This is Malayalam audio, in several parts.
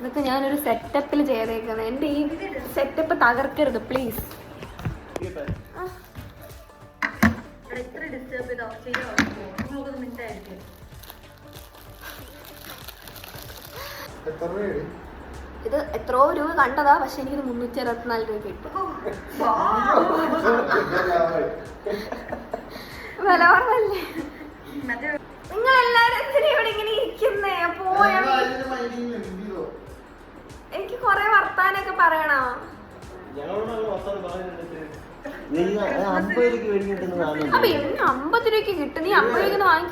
ഇതൊക്കെ ഞാനൊരു സെറ്റപ്പിൽ ചെയ്തേക്കുന്നത് എന്റെ ഈ സെറ്റപ്പ് തകർക്കരുത് പ്ലീസ് ഇത് എത്രയോ രൂപ കണ്ടതാ പക്ഷെ എനിക്ക് മുന്നൂറ്റി അറുപത്തിനാല് രൂപ കിട്ടും. വില കുറവല്ലേ?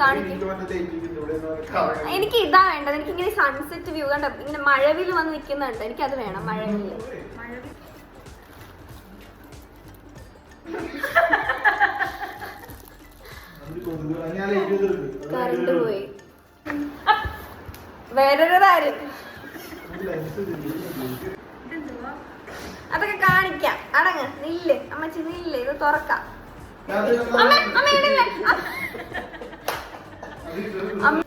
കാണിക്കും. എനിക്ക് ഇതാ വേണ്ടത്. എനിക്ക് ഇങ്ങനെ സൺസെറ്റ് വ്യൂ കണ്ട? ഇങ്ങനെ മഴവിൽ വന്ന് നിൽക്കുന്നുണ്ട് എനിക്ക് അത് വേണം മഴവിൽ കറണ്ട് പോയി. വേറൊരു കാര്യം. അതൊക്കെ കാണിക്കാം. അടങ്ങ് നില്ല്. അമ്മച്ചി നില്ല്. ഇത് തുറക്കാം. അമ്മ അമ്മ ഇടില്ലേ അമ്മ.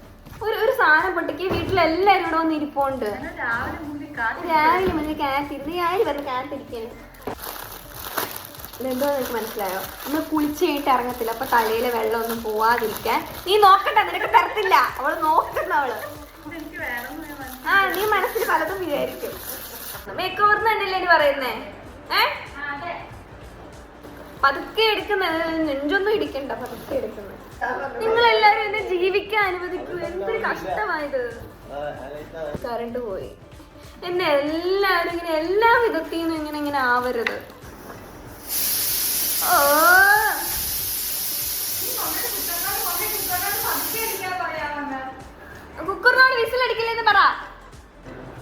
ഒരു ഒരു സാധനം പൊട്ടിക്ക്. വീട്ടിലെല്ലാരും ഇവിടെ വന്ന് ഇരിപ്പുണ്ട് രാവിലെ മുന്നേ കാത്തിരുന്ന് ആര് പറഞ്ഞു കാത്തിരിക്കാൻ ഇതെന്തോ നിനക്ക് മനസ്സിലായോ? നമ്മൾ കുളിച്ച് കഴിഞ്ഞിട്ട് ഇറങ്ങത്തില്ല. അപ്പൊ തലയിലെ വെള്ളമൊന്നും പോവാതിരിക്കാൻ. നീ നോക്കണ്ട നിനക്ക് തരത്തില്ല. അവൾ നോക്കുന്ന അവൾ. ആ നീ മനസ്സിൽ പലതും വിചാരിക്കും. നിങ്ങൾ എല്ലാരും എന്നെ ജീവിക്കാൻ അനുവദിക്കൂ. എന്തൊരു കഷ്ടമായത് കറണ്ട് പോയി. എന്നെ എല്ലാരും ഇങ്ങനെ എല്ലാ വിധത്തിൽ നിന്നും ഇങ്ങനെ ഇങ്ങനെ ആവരുത്. ഓ. കുക്കറിനോട് വിസിലടിക്കില്ലെന്ന് പറ.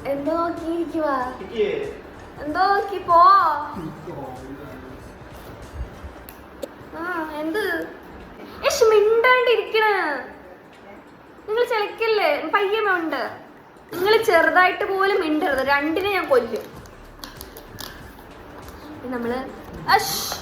എന്തോ നോക്കിയിരിക്കുവാ. എന്തോ നോക്കി പോ. ആ എന്ത്? യശ് മിണ്ടാണ്ടിരിക്കണ. നിങ്ങൾ ചിലക്കല്ലേ? പയ്യമുണ്ട് നിങ്ങൾ ചെറുതായിട്ട് പോലും മിണ്ടരുത്. രണ്ടിനെ ഞാൻ കൊല്ലും. നമ്മൾ അഷ്